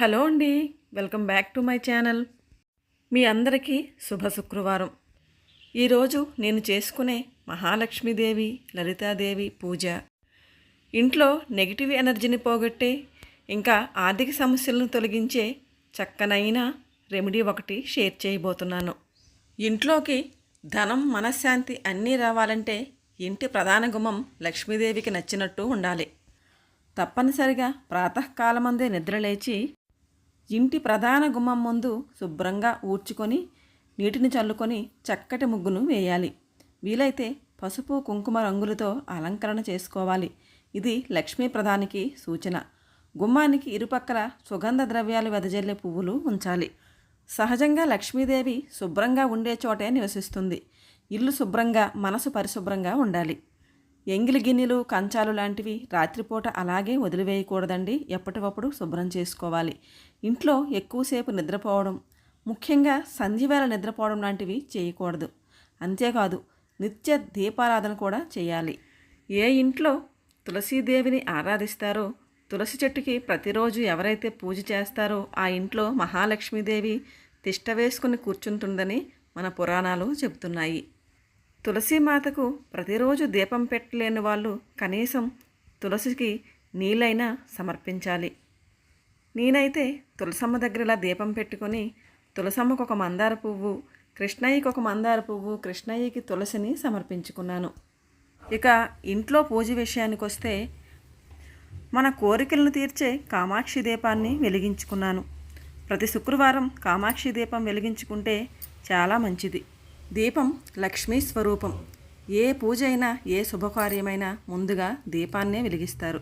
Hello అండి welcome back to my channel. మీ అందరికీ శుభ శుక్రవారం. ఈరోజు నేను చేసుకునే మహాలక్ష్మీదేవి లలితాదేవి పూజ. ఇంట్లో నెగిటివ్ ఎనర్జీని పోగొట్టే ఇంకా ఆర్థిక సమస్యలను తొలగించే చక్కనైన రెమెడీ ఒకటి షేర్ చేయబోతున్నాను. ఇంట్లోకి ధనం మనశ్శాంతి అన్నీ రావాలంటే ఇంటి ప్రధాన గుమ్మం లక్ష్మీదేవికి నచ్చినట్టు ఉండాలి. తప్పనిసరిగా ప్రాతకాలమందే నిద్రలేచి ఇంటి ప్రధాన గుమ్మం ముందు శుభ్రంగా ఊడ్చుకొని నీటిని చల్లుకొని చక్కటి ముగ్గును వేయాలి. వీలైతే పసుపు కుంకుమ రంగులతో అలంకరణ చేసుకోవాలి. ఇది లక్ష్మీ ప్రధానికి సూచన. గుమ్మానికి ఇరుపక్కల సుగంధ ద్రవ్యాలు వెదజల్లే పువ్వులు ఉంచాలి. సహజంగా లక్ష్మీదేవి శుభ్రంగా ఉండే చోటే నివసిస్తుంది. ఇల్లు శుభ్రంగా మనసు పరిశుభ్రంగా ఉండాలి. ఎంగిలి గిన్నెలు కంచాలు లాంటివి రాత్రిపూట అలాగే వదిలివేయకూడదండి. ఎప్పటికప్పుడు శుభ్రం చేసుకోవాలి. ఇంట్లో ఎక్కువసేపు నిద్రపోవడం ముఖ్యంగా సంధ్యవేళ నిద్రపోవడం లాంటివి చేయకూడదు. అంతేకాదు నిత్య దీపారాధన కూడా చేయాలి. ఏ ఇంట్లో తులసీదేవిని ఆరాధిస్తారో తులసి చెట్టుకి ప్రతిరోజు ఎవరైతే పూజ చేస్తారో ఆ ఇంట్లో మహాలక్ష్మీదేవి తిష్ట వేసుకుని కూర్చుంటుందని మన పురాణాలు చెబుతున్నాయి. తులసీమాతకు ప్రతిరోజు దీపం పెట్టలేని వాళ్ళు కనీసం తులసికి నీళ్ళైనా సమర్పించాలి. నేనైతే తులసమ్మ దగ్గర ఇలా దీపం పెట్టుకొని తులసమ్మకు ఒక మందార పువ్వు కృష్ణయ్యకి ఒక మందార పువ్వు కృష్ణయ్యకి తులసిని సమర్పించుకున్నాను. ఇక ఇంట్లో పూజ విషయానికి వస్తే మన కోరికలను తీర్చే కామాక్షి దీపాన్ని వెలిగించుకున్నాను. ప్రతి శుక్రవారం కామాక్షి దీపం వెలిగించుకుంటే చాలా మంచిది. దీపం లక్ష్మీ స్వరూపం. ఏ పూజ అయినా ఏ శుభకార్యమైనా ముందుగా దీపాన్నే వెలిగిస్తారు.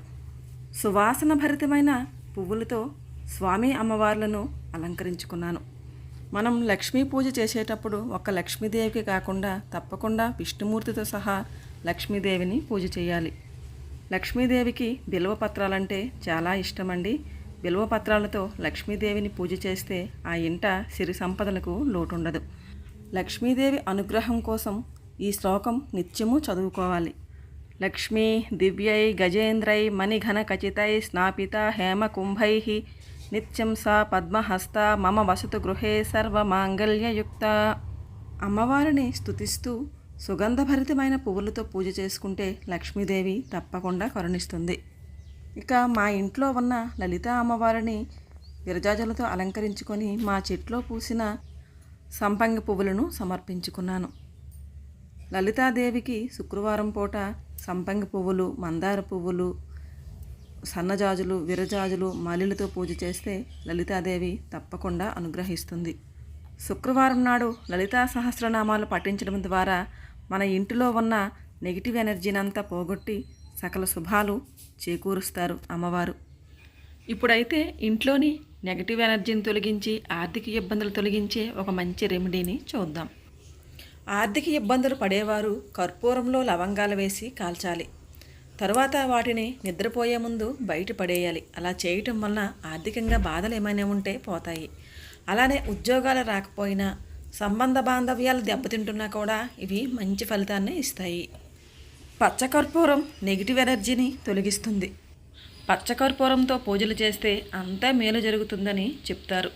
సువాసన భరితమైన పువ్వులతో స్వామి అమ్మవార్లను అలంకరించుకున్నాను. మనం లక్ష్మీ పూజ చేసేటప్పుడు ఒక్క లక్ష్మీదేవికి కాకుండా తప్పకుండా విష్ణుమూర్తితో సహా లక్ష్మీదేవిని పూజ చేయాలి. లక్ష్మీదేవికి బిల్వ పత్రాలంటే చాలా ఇష్టమండి. బిల్వ పత్రాలతో లక్ష్మీదేవిని పూజ చేస్తే ఆ ఇంట సిరి సంపదలకు లోటుండదు. లక్ష్మీదేవి అనుగ్రహం కోసం ఈ శ్లోకం నిత్యము చదువుకోవాలి. లక్ష్మీ దివ్యై గజేంద్రై మణిఘన ఖచితై స్నాపిత హేమకుంభై నిత్యం సా పద్మహస్త మమ వసతు గృహే సర్వమాంగళ్యయుక్త. అమ్మవారిని స్తుతిస్తూ సుగంధభరితమైన పువ్వులతో పూజ చేసుకుంటే లక్ష్మీదేవి తప్పకుండా కరుణిస్తుంది. ఇక మా ఇంట్లో ఉన్న లలిత అమ్మవారిని విరజాజులతో అలంకరించుకొని మా చెట్లో పూసిన సంపంగి పువ్వులను సమర్పించుకున్నాను. లలితాదేవికి శుక్రవారం పూట సంపంగి పువ్వులు మందార పువ్వులు సన్నజాజులు విరజాజులు మలిలతో పూజ చేస్తే లలితాదేవి తప్పకుండా అనుగ్రహిస్తుంది. శుక్రవారం నాడు లలితా సహస్రనామాలు పఠించడం ద్వారా మన ఇంటిలో ఉన్న నెగిటివ్ ఎనర్జీనంతా పోగొట్టి సకల శుభాలు చేకూరుస్తారు అమ్మవారు. ఇప్పుడైతే ఇంట్లోని నెగటివ్ ఎనర్జీని తొలగించి ఆర్థిక ఇబ్బందులు తొలగించే ఒక మంచి రెమెడీని చూద్దాం. ఆర్థిక ఇబ్బందులు పడేవారు కర్పూరంలో లవంగాలు వేసి కాల్చాలి. తరువాత వాటిని నిద్రపోయే ముందు బయట పడేయాలి. అలా చేయటం వలన ఆర్థికంగా బాధలు ఏమైనా ఉంటే పోతాయి. అలానే ఉద్యోగాలు రాకపోయినా సంబంధ బాంధవ్యాలు దెబ్బతింటున్నా కూడా ఇవి మంచి ఫలితాన్ని ఇస్తాయి. పచ్చకర్పూరం నెగిటివ్ ఎనర్జీని తొలగిస్తుంది. పచ్చకర్పూరంతో పూజలు చేస్తే అంతా మేలు జరుగుతుందని చెప్తారు.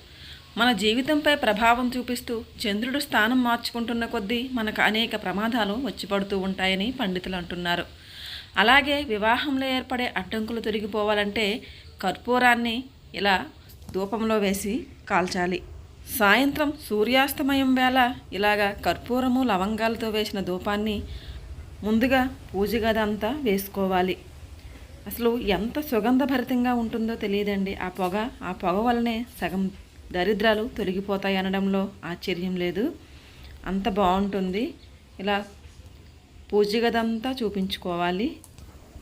మన జీవితంపై ప్రభావం చూపిస్తూ చంద్రుడు స్థానం మార్చుకుంటున్న కొద్దీ మనకు అనేక ప్రమాదాలు వచ్చి పడుతూ ఉంటాయని పండితులు అంటున్నారు. అలాగే వివాహంలో ఏర్పడే అడ్డంకులు తొలగిపోవాలంటే కర్పూరాన్ని ఇలా ధూపంలో వేసి కాల్చాలి. సాయంత్రం సూర్యాస్తమయం వేళ ఇలాగా కర్పూరము లవంగాలతో వేసిన ధూపాన్ని ముందుగా పూజ గదంతా వేసుకోవాలి. అసలు ఎంత సుగంధభరితంగా ఉంటుందో తెలియదండి. ఆ పొగ ఆ పొగ వల్లనే సగం దరిద్రాలు తొలగిపోతాయి అనడంలో ఆశ్చర్యం లేదు. అంత బాగుంటుంది. ఇలా పూజ గదంతా చూపించుకోవాలి.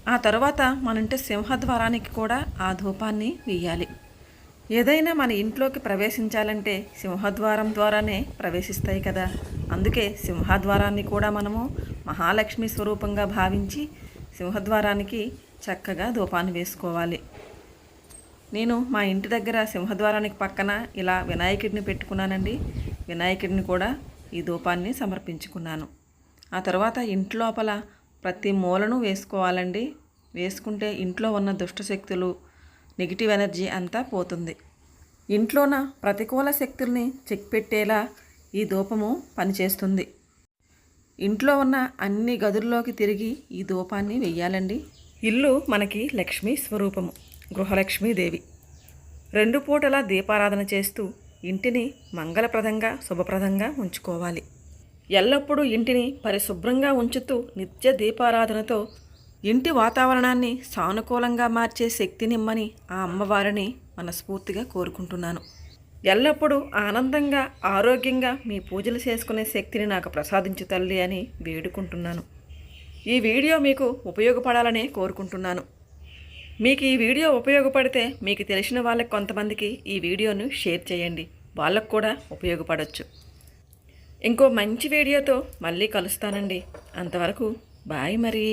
ఆ తర్వాత మన ఇంటి సింహద్వారానికి కూడా ఆ ధూపాన్ని వేయాలి ఏదైనా మన ఇంట్లోకి ప్రవేశించాలంటే సింహద్వారం ద్వారానే ప్రవేశిస్తాయి కదా. అందుకే సింహద్వారాన్ని కూడా మనము మహాలక్ష్మి స్వరూపంగా భావించి సింహద్వారానికి చక్కగా ధూపాన్ని వేసుకోవాలి. నేను మా ఇంటి దగ్గర సింహద్వారానికి పక్కన ఇలా వినాయకుడిని పెట్టుకున్నానండి. వినాయకుడిని కూడా ఈ ధూపాన్ని సమర్పించుకున్నాను. ఆ తర్వాత ఇంట్లోపల ప్రతి మూలను వేసుకోవాలండి. వేసుకుంటే ఇంట్లో ఉన్న దుష్టశక్తులు నెగిటివ్ ఎనర్జీ అంతా పోతుంది. ఇంట్లోన ప్రతికూల శక్తుల్ని చెక్ పెట్టేలా ఈ ధూపము పనిచేస్తుంది. ఇంట్లో ఉన్న అన్ని గదుల్లోకి తిరిగి ఈ ధూపాన్ని వెయ్యాలండి. ఇల్లు మనకి లక్ష్మీ స్వరూపము గృహలక్ష్మీదేవి రెండు పూటల దీపారాధన చేస్తూ ఇంటిని మంగళప్రదంగా శుభప్రదంగా ఉంచుకోవాలి. ఎల్లప్పుడూ ఇంటిని పరిశుభ్రంగా ఉంచుతూ నిత్య దీపారాధనతో ఇంటి వాతావరణాన్ని సానుకూలంగా మార్చే శక్తినిమ్మని ఆ అమ్మవారిని మనస్ఫూర్తిగా కోరుకుంటున్నాను. ఎల్లప్పుడూ ఆనందంగా ఆరోగ్యంగా మీ పూజలు చేసుకునే శక్తిని నాకు ప్రసాదించు తల్లి అని వేడుకుంటున్నాను. ఈ వీడియో మీకు ఉపయోగపడాలని కోరుకుంటున్నాను. మీకు ఈ వీడియో ఉపయోగపడితే మీకు తెలిసిన వాళ్ళకి కొంతమందికి ఈ వీడియోను షేర్ చేయండి. వాళ్ళకు కూడా ఉపయోగపడవచ్చు ఇంకో మంచి వీడియోతో మళ్ళీ కలుస్తానండి. అంతవరకు బాయ్ మరి.